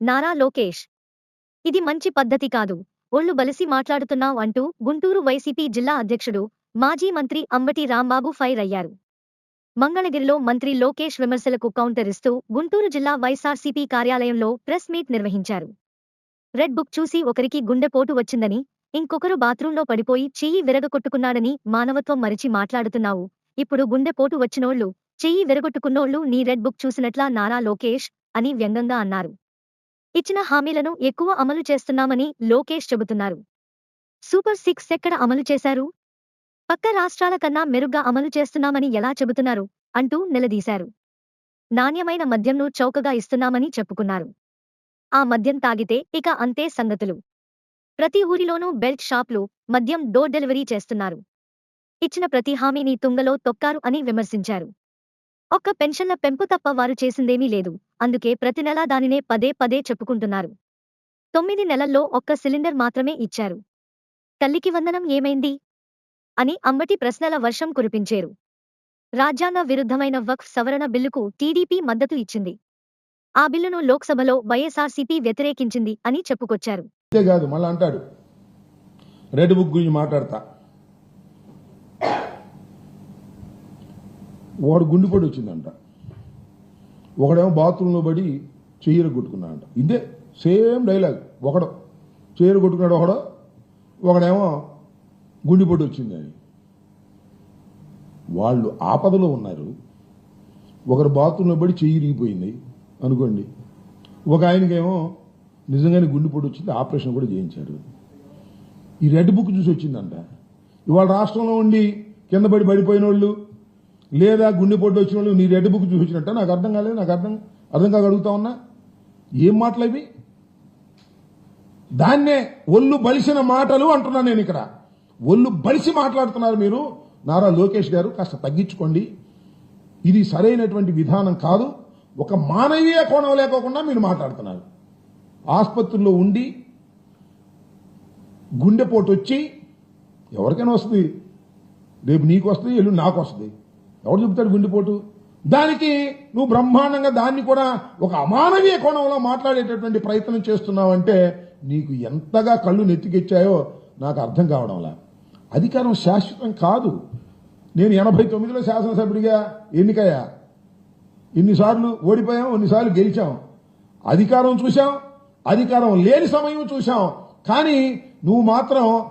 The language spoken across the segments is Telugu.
నారా లోకేష్. ఇది మంచి పద్ధతి కాదు. ఒళ్ళు బలిసి మాట్లాడుతున్నావు అంటూ గుంటూరు వైసీపీ జిల్లా అధ్యక్షుడు మాజీ మంత్రి అంబటి రాంబాబు ఫైర్ అయ్యారు. మంగళగిరిలో మంత్రి లోకేష్ విమర్శలకు కౌంటర్ ఇస్తూ గుంటూరు జిల్లా వైఎస్ఆర్సీపీ కార్యాలయంలో ప్రెస్ మీట్ నిర్వహించారు. రెడ్ బుక్ చూసి ఒకరికి గుండెపోటు వచ్చిందని ఇంకొకరు బాత్రూంలో పడిపోయి చెయ్యి విరగకొట్టుకున్నాడని మానవత్వం మరిచి మాట్లాడుతున్నావు. ఇప్పుడు గుండెపోటు వచ్చినోళ్ళు చెయ్యి విరగొట్టుకున్నోళ్ళు నీ రెడ్ బుక్ చూసినట్లా నారా లోకేష్ అని వ్యంగంగా అన్నారు. ఇచ్చిన హామీలను ఎక్కువ అమలు చేస్తున్నామని లోకేష్ చెబుతున్నారు. సూపర్ సిక్స్ ఎక్కడ అమలు చేశారు? పక్క రాష్ట్రాల కన్నా మెరుగ్గా అమలు చేస్తున్నామని ఎలా చెబుతున్నారు? అంటూ నిలదీశారు. నాణ్యమైన మద్యంను చౌకగా ఇస్తున్నామని చెప్పుకున్నారు. ఆ మద్యం తాగితే ఇక అంతే సంగతులు. ప్రతి ఊరిలోనూ బెల్ట్ షాప్లు మద్యం డోర్ డెలివరీ చేస్తున్నారు. ఇచ్చిన ప్రతి హామీని తుంగలో తొక్కారు అని విమర్శించారు. ఒక్క పెన్షన్ల పెంపు తప్ప వారు చేసిందేమీ లేదు. అందుకే ప్రతి నెలా దానినే పదే పదే చెప్పుకుంటున్నారు. తొమ్మిది నెలల్లో ఒక్క సిలిండర్ మాత్రమే ఇచ్చారు. తల్లికి వందనం ఏమైంది? అని అంబటి ప్రశ్నల వర్షం కురిపించారు. రాజ్యాంగ విరుద్ధమైన వక్ఫ్ సవరణ బిల్లుకు టీడీపీ మద్దతు ఇచ్చింది. ఆ బిల్లును లోక్సభలో వైఎస్ఆర్సీపీ వ్యతిరేకించింది అని చెప్పుకొచ్చారు. అంతేకాదు మళ్ళీ అంటాడు. రెడ్ బుక్ గురించి మాట్లాడతా. వాడు గుండెపడి వచ్చిందంట. ఒకడేమో బాత్రూంలో పడి చెయ్యర కొట్టుకున్నాడంట. ఇదే సేమ్ డైలాగ్. ఒకడు చెయ్యర కొట్టుకున్నాడు ఒకడు ఒకడేమో గుండెపోటు వచ్చిందని వాళ్ళు ఆపదలో ఉన్నారు. ఒకరు బాత్రూంలో పడి చెయ్యి ఇరిగిపోయింది అనుకోండి. ఒక ఆయనకేమో నిజంగానే గుండెపోటు వచ్చింది ఆపరేషన్ కూడా చేయించారు. ఈ రెడ్ బుక్ చూసి వచ్చిందంట. ఇవాళ రాష్ట్రంలో ఉండి కింద పడి పడిపోయిన వాళ్ళు లేదా గుండెపోటు వచ్చిన వాళ్ళు నీ రెడ్ బుక్ చూసి వచ్చినట్ట? నాకు అర్థం కాలేదు నాకు అర్థం అర్థం కాక అడుగుతా ఉన్నా. ఏం మాటలు అవి? దాన్నే ఒళ్ళు బలిసిన మాటలు అంటున్నా నేను ఇక్కడ. ఒళ్ళు బలిసి మాట్లాడుతున్నారు మీరు. నారా లోకేష్ గారు కాస్త తగ్గించుకోండి. ఇది సరైనటువంటి విధానం కాదు. ఒక మానవీయ కోణం లేకోకుండా మీరు మాట్లాడుతున్నారు. ఆసుపత్రిలో ఉండి గుండెపోటు వచ్చి ఎవరికైనా వస్తుంది. రేపు నీకు వస్తుంది ఎల్లుండి నాకు వస్తుంది. ఎవరు చెబుతాడు గుండెపోటు? దానికి నువ్వు బ్రహ్మాండంగా దాన్ని కూడా ఒక అమానవీయ కోణంలో మాట్లాడేటటువంటి ప్రయత్నం చేస్తున్నావంటే నీకు ఎంతగా కళ్ళు నెత్తికెచ్చాయో నాకు అర్థం కావడంలా. అధికారం శాశ్వతం కాదు. నేను ఎనభై తొమ్మిదిలో శాసనసభ్యుడిగా ఎన్నికయ్యా. ఇన్నిసార్లు ఓడిపోయాం ఇన్నిసార్లు గెలిచాం. అధికారం చూశాం అధికారం లేని సమయం చూశాం. కానీ నువ్వు మాత్రం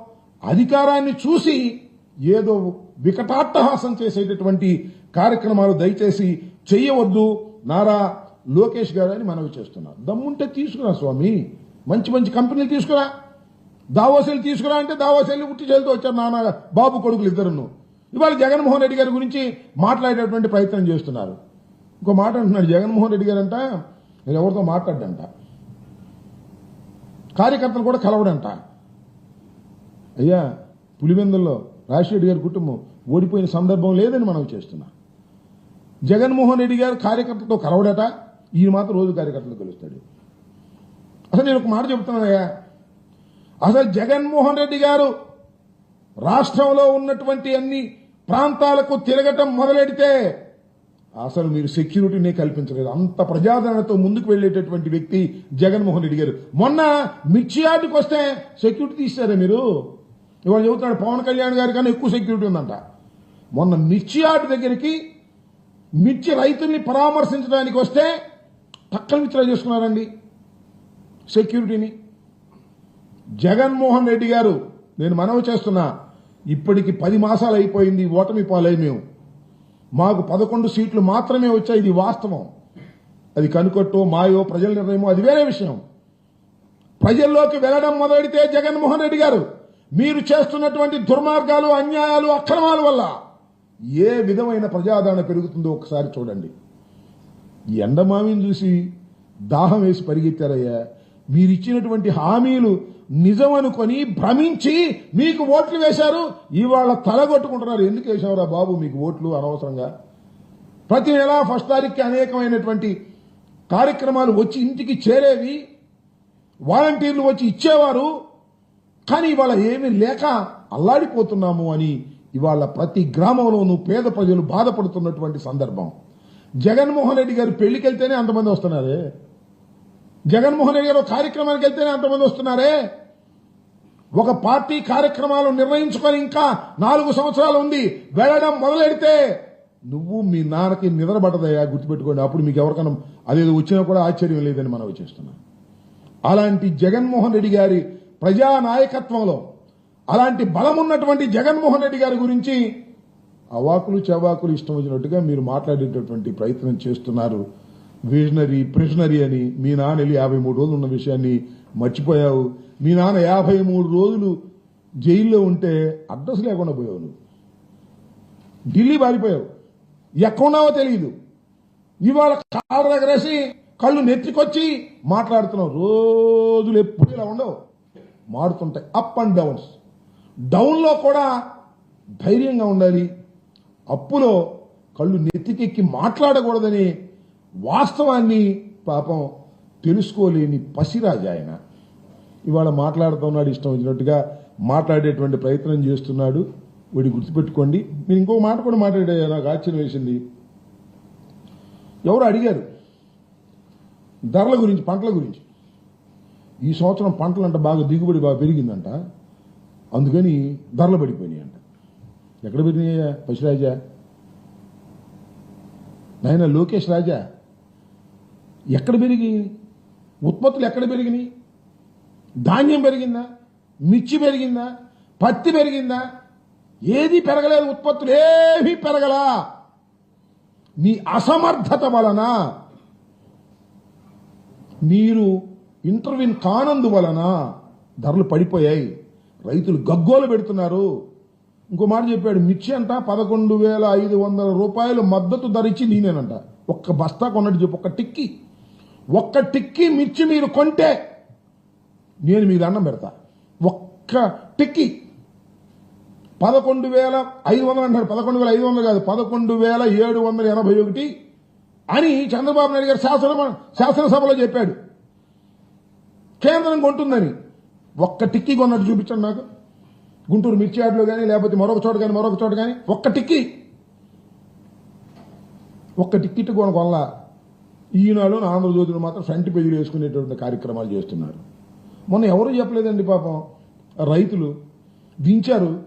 అధికారాన్ని చూసి ఏదో వికటాట్టహాసం చేసేటటువంటి కార్యక్రమాలు దయచేసి చెయ్యవద్దు. నారా లోకేష్ గారు అని మనవి చేస్తున్నా దమ్ముంటే తీసుకురా స్వామి. మంచి మంచి కంపెనీలు తీసుకురా. దావోసెలు తీసుకురా అంటే దావోసెల్ని ఉట్టి చేతితో వచ్చారు నాన్న బాబు కొడుకులు ఇద్దరును. ఇవాళ జగన్మోహన్ రెడ్డి గారి గురించి మాట్లాడేటువంటి ప్రయత్నం చేస్తున్నారు. ఇంకో మాట అంటున్నాడు జగన్మోహన్ రెడ్డి గారు అంట నేను ఎవరితో మాట్లాడంట కార్యకర్తలు కూడా కలవడంట. అయ్యా పులివెందుల్లో రాజశేఖర్ గారి కుటుంబం ఓడిపోయిన సందర్భం లేదని మనం చేస్తున్నా. జగన్మోహన్ రెడ్డి గారు కార్యకర్తలతో కలవడట ఈయన మాత్రం రోజు కార్యకర్తలు కలుస్తాడు. అసలు నేను ఒక మాట చెప్తున్నానయ్యా అసలు జగన్మోహన్ రెడ్డి గారు రాష్ట్రంలో ఉన్నటువంటి అన్ని ప్రాంతాలకు తిరగటం మొదలెడితే అసలు మీరు సెక్యూరిటీనే కల్పించలేదు. అంత ప్రజాదరణతో ముందుకు వెళ్ళేటటువంటి వ్యక్తి జగన్మోహన్ రెడ్డి గారు. మొన్న మిర్చి యార్డుకి వస్తే సెక్యూరిటీ తీస్తారా మీరు? ఇవాళ చెబుతున్నాడు పవన్ కళ్యాణ్ గారి కన్నా ఎక్కువ సెక్యూరిటీ ఉందంట. మొన్న మిర్చి యార్డు దగ్గరికి మిర్చి రైతుల్ని పరామర్శించడానికి వస్తే పక్కన మిత్రులు చేసుకున్నారండి సెక్యూరిటీని. జగన్మోహన్ రెడ్డి గారు నేను మనవి చేస్తున్నా ఇప్పటికి పది మాసాలు అయిపోయింది ఓటమి పాలై మేము మాకు పదకొండు సీట్లు మాత్రమే వచ్చాయి ఇది వాస్తవం. అది కనుకొట్టో మాయో ప్రజల నిర్ణయమో అది వేరే విషయం. ప్రజల్లోకి వెళ్ళడం మొదలెడితే జగన్మోహన్ రెడ్డి గారు మీరు చేస్తున్నటువంటి దుర్మార్గాలు అన్యాయాలు అక్రమాల వల్ల ఏ విధమైన ప్రజాదరణ పెరుగుతుందో ఒకసారి చూడండి. ఎండమావిని చూసి దాహం వేసి పరిగెత్తారయ్యా. మీరిచ్చినటువంటి హామీలు నిజం అనుకొని భ్రమించి మీకు ఓట్లు వేశారు ఇవాళ తలగొట్టుకుంటున్నారు. ఎందుకు వేశావురా బాబు మీకు ఓట్లు అనవసరంగా? ప్రతి నెల ఫస్ట్ తారీఖుకి అనేకమైనటువంటి కార్యక్రమాలు వచ్చి ఇంటికి చేరేవి వాలంటీర్లు వచ్చి ఇచ్చేవారు కానీ ఇవాళ ఏమీ లేక అల్లాడిపోతున్నాము అని ఇవాళ ప్రతి గ్రామంలోనూ పేద ప్రజలు బాధపడుతున్నటువంటి సందర్భం. జగన్మోహన్ రెడ్డి గారు పెళ్ళికెళ్తేనే అంతమంది వస్తున్నారే? జగన్మోహన్ రెడ్డి గారు కార్యక్రమానికి వెళ్తేనే అంతమంది వస్తున్నారే? ఒక పార్టీ కార్యక్రమాలు నిర్ణయించుకొని ఇంకా నాలుగు సంవత్సరాలు ఉంది వెళ్ళడం మొదలెడితే నువ్వు మీ నాన్నకి నిద్రపడదయ్యా గుర్తుపెట్టుకోండి. అప్పుడు మీకు ఎవరికైనా అదేదో వచ్చినా కూడా ఆశ్చర్యం లేదని మనం చేస్తున్నాం అలాంటి జగన్మోహన్ రెడ్డి గారి ప్రజా నాయకత్వంలో అలాంటి బలం ఉన్నటువంటి జగన్మోహన్ రెడ్డి గారి గురించి అవాకులు చవాకులు ఇష్టం వచ్చినట్టుగా మీరు మాట్లాడేటటువంటి ప్రయత్నం చేస్తున్నారు. విజనరీ ప్రిజనరీ అని మీ నాన్న వెళ్ళి యాభై మూడు రోజులు ఉన్న విషయాన్ని మర్చిపోయావు. మీ నాన్న యాభై మూడు రోజులు జైల్లో ఉంటే అడ్రస్ లేకుండా పోయావు నువ్వు. ఢిల్లీ పారిపోయావు. ఎక్కడున్నావో తెలియదు ఇవాళ కాళ్ళ దగ్గరేసి కళ్ళు నెత్తికొచ్చి మాట్లాడుతున్నావు. రోజులు ఎప్పుడు ఇలా ఉండవు. మారుతుంటాయి. అప్ అండ్ డౌన్స్ డౌన్లో కూడా ధైర్యంగా ఉండాలి. అప్పులో కళ్ళు నెత్తికెక్కి మాట్లాడకూడదని వాస్తవాన్ని పాపం తెలుసుకోలేని పసిరాజు ఆయన. ఇవాళ మాట్లాడుతున్నాడు ఇష్టం వచ్చినట్టుగా మాట్లాడేటువంటి ప్రయత్నం చేస్తున్నాడు. వీడి గుర్తుపెట్టుకోండి. మీరు ఇంకో మాట కూడా మాట్లాడే నాకు ఆశ్చర్యం వేసింది. ఎవరు అడిగారు? ధరల గురించి పంటల గురించి. ఈ సంవత్సరం పంటలు అంట బాగా దిగుబడి బాగా పెరిగిందంట. అందుకని ధరలు పడిపోయినాయి అంట ఎక్కడ పెరిగినాయా? పశురాజా నాయన లోకేష్ రాజా? ఎక్కడ పెరిగి ఉత్పత్తులు ఎక్కడ పెరిగినాయి? ధాన్యం పెరిగిందా? మిర్చి పెరిగిందా? పత్తి పెరిగిందా? ఏది పెరగలేదు ఉత్పత్తులు ఏమీ పెరగలా. మీ అసమర్థత వలన మీరు ఇంటర్వ్యూన్ కానందు వలన ధరలు పడిపోయాయి. రైతులు గగ్గోలు పెడుతున్నారు. ఇంకో మాట చెప్పాడు మిర్చి అంట పదకొండు వేల ఐదు వందల రూపాయలు మద్దతు ధర ఇచ్చి నేనేనంట ఒక్క బస్తా కొన్నట్టు చెప్పు ఒక్క టిక్కీ. ఒక్క టిక్కీ మిర్చి మీరు కొంటే నేను మీకు దండం పెడతా. ఒక్క టిక్కీ పదకొండు వేల ఐదు వందలు అంటారు. పదకొండు వేల ఐదు వందలు కాదు పదకొండు వేల ఏడు వందల ఎనభై ఒకటి అని చంద్రబాబు నాయుడు గారు శాసన శాసనసభలో చెప్పాడు. కేంద్రం కొంటుందని. ఒక్క టిక్కీ కొన్నట్టు చూపించండి నాకు గుంటూరు మిర్చి ఆడలో కానీ లేకపోతే మరొక చోట కానీ మరొక చోట కానీ ఒక్క టిక్కీ. ఒక్క టిక్కెట్ కొనకొల్లా ఈనాడు ఆంధ్రజ్యోతిలో మాత్రం ఫ్రంట్ పేజీలు వేసుకునేటువంటి కార్యక్రమాలు చేస్తున్నారు. మొన్న ఎవరు చెప్పలేదండి పాపం? రైతులు దించారు.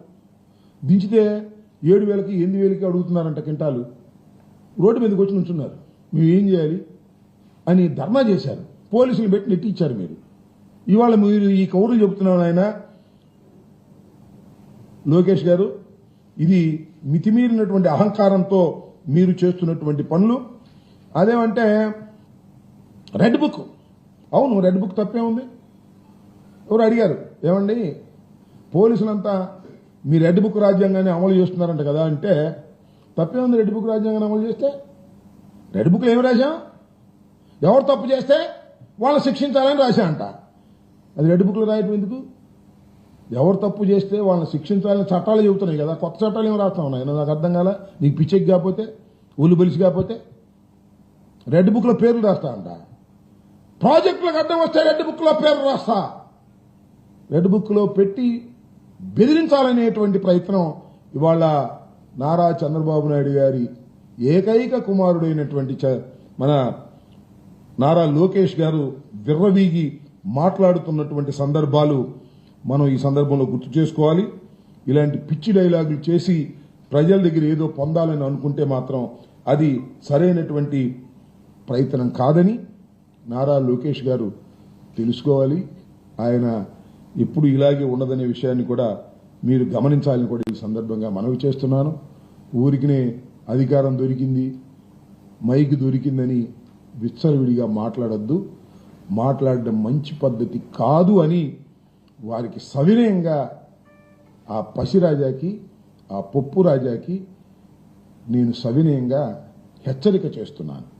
దించితే ఏడు వేలకి ఎనిమిది వేలకి అడుగుతున్నారంట కింటాలు రోడ్డు మీదకి వచ్చి నుంచున్నారు. మేము ఏం చేయాలి? అని ధర్నా చేశారు. పోలీసులు పెట్టి నెట్టించారు మీరు. ఇవాళ మీరు ఈ కౌరులు చెబుతున్నాను ఆయన లోకేష్ గారు ఇది మితిమీరినటువంటి అహంకారంతో మీరు చేస్తున్నటువంటి పనులు. అదేమంటే రెడ్ బుక్ అవును రెడ్ బుక్ తప్పే ఉంది. ఎవరు అడిగారు? ఏమండి పోలీసులంతా మీ రెడ్ బుక్ రాజ్యాంగాన్ని అమలు చేస్తున్నారంట కదా అంటే తప్పే ఉంది రెడ్ బుక్ రాజ్యాంగాన్ని అమలు చేస్తే? రెడ్ బుక్లో ఏమి రాశాం? ఎవరు తప్పు చేస్తే వాళ్ళని శిక్షించాలని రాశా అంట అది రెడ్ బుక్లో రాయటం ఎందుకు? ఎవరు తప్పు చేస్తే వాళ్ళని శిక్షించాలని చట్టాలు చెబుతున్నాయి కదా. కొత్త చట్టాలు ఏమి రాస్తా ఉన్నాయి? నాకు అర్థం కాల? నీకు పిచ్చెక్ కాకపోతే ఊళ్ళు బలిసి కాకపోతే? రెడ్ బుక్లో పేర్లు రాస్తా అంట. ప్రాజెక్టులకు అడ్డం వస్తే రెడ్ బుక్లో పేర్లు రాస్తా. రెడ్ బుక్లో పెట్టి బెదిరించాలనేటువంటి ప్రయత్నం ఇవాళ నారా చంద్రబాబు నాయుడు గారి ఏకైక కుమారుడైనటువంటి చ- మన నారా లోకేష్ గారు విర్రవీగి మాట్లాడుతున్నటువంటి సందర్భాలు మనం ఈ సందర్భంలో గుర్తు చేసుకోవాలి. ఇలాంటి పిచ్చి డైలాగులు చేసి ప్రజల దగ్గర ఏదో పొందాలని అనుకుంటే మాత్రం అది సరైనటువంటి ప్రయత్నం కాదని నారా లోకేష్ గారు తెలుసుకోవాలి. ఆయన ఎప్పుడు ఇలాగే ఉండదనే విషయాన్ని కూడా మీరు గమనించాలని కూడా ఈ సందర్భంగా మనవి చేస్తున్నాను. ఊరికినే అధికారం దొరికింది మైక్ దొరికిందని విచ్చలవిడిగా మాట్లాడద్దు. మాట్లాడడం మంచి పద్ధతి కాదు అని వారికి సవినయంగా ఆ పసిరాజాకి ఆ పప్పు రాజాకి నేను సవినయంగా హెచ్చరిక చేస్తున్నాను.